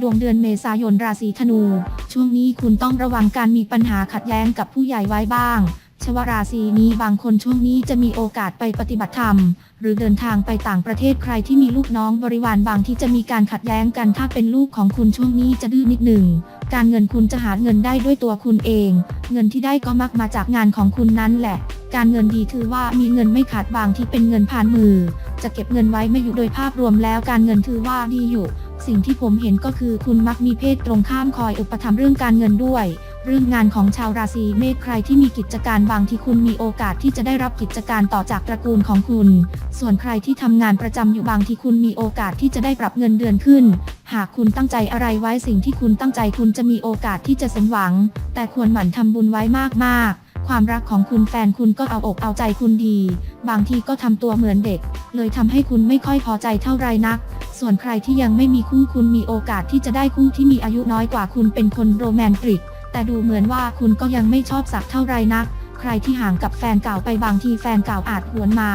ดวงเดือนเมษายนราศีธนู ช่วงนี้คุณต้องระวังการมีปัญหาขัดแย้งกับผู้ใหญ่ไว้บ้างชวราศีนี้บางคนช่วงนี้จะมีโอกาสไปปฏิบัติธรรม หรือเดินทางไปต่างประเทศใครที่มีลูกน้องบริวารบางที่จะมีการขัดแย้งกันถ้าเป็นลูกของคุณช่วงนี้จะดื้อนิดหนึ่ง การเงินคุณจะหาเงินได้ด้วยตัวคุณเอง เงินที่ได้ก็มักมาจากงานของคุณนั้นแหละ การเงินดีถือว่ามีเงินไม่ขาดบางที่เป็นเงินผ่านมือ จะเก็บเงินไว้ไม่อยู่โดยภาพรวมแล้วการเงินถือว่าดีอยู่ สิ่งที่ผมเห็นก็คือคุณมักมีเพศตรงข้ามคอยอุปถัมภ์เรื่องการเงินด้วย เรื่องงานของชาวราศีเมษใครที่มีกิจการบางที่คุณมีโอกาสที่จะได้รับกิจการต่อจากตระกูลของคุณ ส่วนใครที่ทำงานประจำอยู่บางที่คุณมีโอกาสที่จะได้ปรับเงินเดือนขึ้น หากคุณตั้งใจอะไรไว้สิ่งที่คุณตั้งใจคุณจะมีโอกาสที่จะสมหวัง แต่ควรหมั่นทำบุญไว้มากๆความรักของคุณแฟนคุณก็เอาอกเอาใจคุณดี บางทีก็ทำตัวเหมือนเด็ก เลยทำให้คุณไม่ค่อยพอใจเท่าไรนัก ส่วนใครที่ยังไม่มีคู่คุณมีโอกาสที่จะได้คู่ที่มีอายุน้อยกว่าคุณเป็นคนโรแมนติก แต่ดูเหมือนว่าคุณก็ยังไม่ชอบสักเท่าไรนัก ใครที่ห่างกับแฟนเก่าไปบางทีแฟนเก่าอาจหวนมา